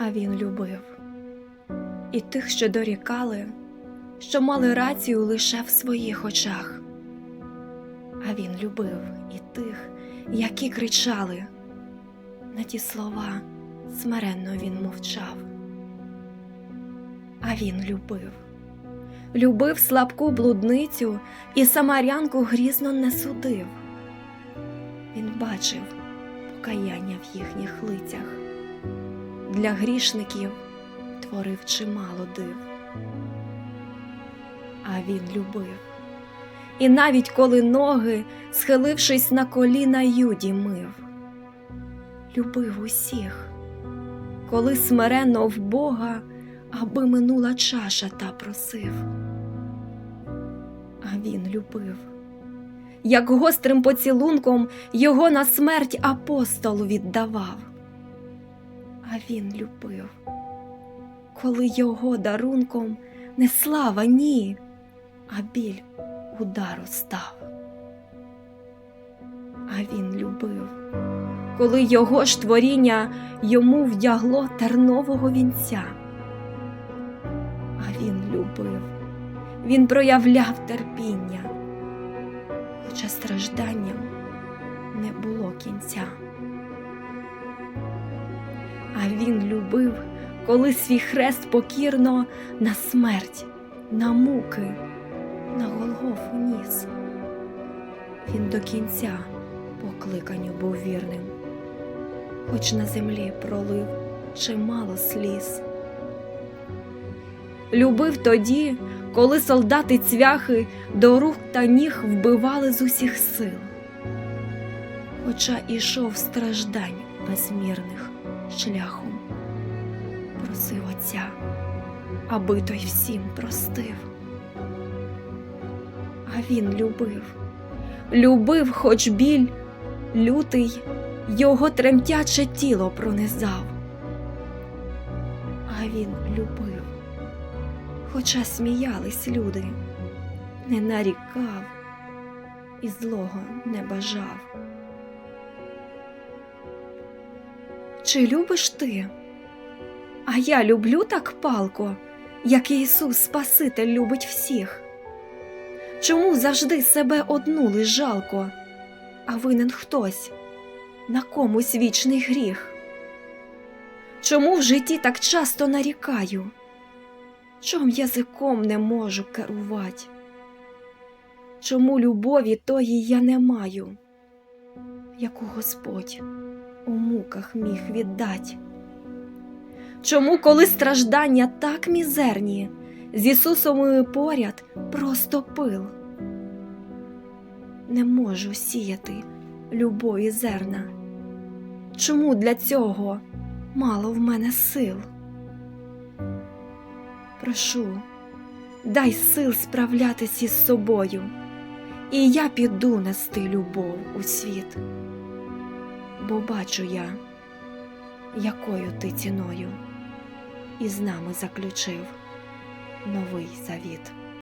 А він любив і тих, що дорікали, що мали рацію лише в своїх очах. А він любив і тих, які кричали. На ті слова смиренно він мовчав. А він любив, любив слабку блудницю і самарянку грізно не судив. Він бачив покаяння в їхніх лицях. Для грішників творив чимало див. А він любив. І навіть коли ноги, схилившись на коліна, юді мив, любив усіх, коли смиренно в Бога, аби минула чаша та просив. А він любив, як гострим поцілунком його на смерть апостолу віддавав. Він любив, коли його дарунком не слава, ні, а біль удару став. А він любив, коли його ж творіння йому вдягло тернового вінця. А він любив, він проявляв терпіння, хоча стражданням не було кінця. А він любив, коли свій хрест покірно на смерть, на муки, на Голгофу ніс. Він до кінця покликанню був вірним, хоч на землі пролив чимало сліз. Любив тоді, коли солдати цвяхи до рук та ніг вбивали з усіх сил, хоча ішов страждань безмірних шляхом, просив Отця, аби той всім простив. А він любив, любив, хоч біль, лютий, його тремтяче тіло пронизав. А він любив, хоча сміялись люди, не нарікав і злого не бажав. Чи любиш ти? А я люблю так палко, як Ісус Спаситель любить всіх. Чому завжди себе одну лиш жалко, а винен хтось, на комусь вічний гріх? Чому в житті так часто нарікаю? Чом язиком не можу керувати? Чому любові тої я не маю, яку Господь у муках міг віддать? Чому, коли страждання так мізерні, з Ісусом поряд просто пил? Не можу сіяти любові зерна. Чому для цього мало в мене сил? Прошу, дай сил справлятись із собою, і я піду нести любов у світ, бо бачу я, якою ти ціною і з нами заключив новий завіт.